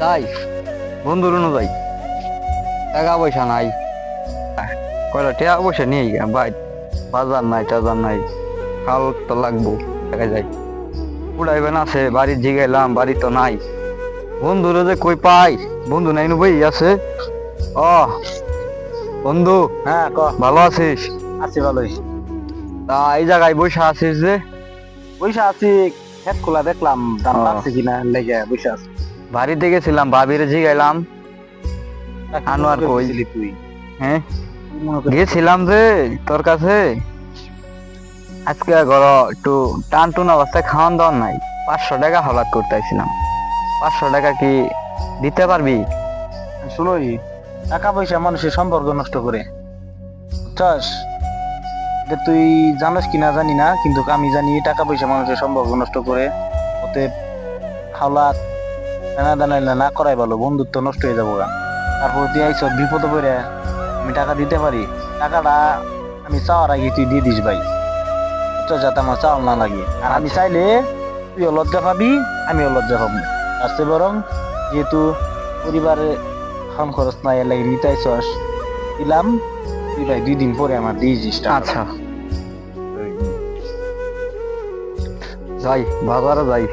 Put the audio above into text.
তাই? বন্ধুর অনুযায়ী। টাকা পয়সা নাই। কয়লা টাকা পয়সা গিয়া ভাই। বাজার নাই টাজার নাই। খাল তো লাগবো দেখা যায় উড়াইবেন আছে বাড়ির জিগাইলাম বাড়ি তো নাই। বন্ধুরা যে কই পাই? বন্ধু নাই নু বই আছে? ও বন্ধু হ্যাঁ ক। ভালো আছিস? আছি ভালোই। তা এই জায়গায় বসে আছিস যে? বৈশা আছি খেত খোলা দেখলাম দাম। পাচ্ছি কিনা লেগে বৈশা আছি। বাড়িতে গেছিলাম ভাবির জিগাইলাম। আনোয়ার কই? তুই? হ্যাঁ? গিয়েছিলাম যে তোর কাছে। আজকে ঘর একটু টান টুন অবস্থায় খাওয়ান দাওয়ান নাই। পাঁচশো টাকা হলাত করতে আইছিলাম পাঁচশো টাকা কি দিতে পারবি? শুনোই টাকা পয়সা মানুষের সম্পর্ক নষ্ট করে। বুঝছস? এটা তুই জানোস কিনা জানি না কিন্তু আমি জানি টাকা পয়সা মানুষের সম্পর্ক নষ্ট করে। ওতে হাওলাত দানা দানা না করাই ভালো। বন্ধুত্ব নষ্ট হয়ে যাব তারপর তুই আইস বিপদে পড়ে আমি টাকা দিতে পারি। টাকাটা আমি চাওয়ার আগে তুই দিয়ে দিস ভাই। বুঝছস যাতে আমার চাওয়ার না লাগে। আর আমি চাইলে তুইও লজ্জা পাবি আমিও লজ্জা পাবো। আসতে বরং যেহেতু পরিবারে খাম খরচ নাই এর লাগে নিতে আইসস দিলাম তুই ভাই দুই দিন পরে আমার দিয়ে দিস। আচ্ছা। যাই বাজারে যাই।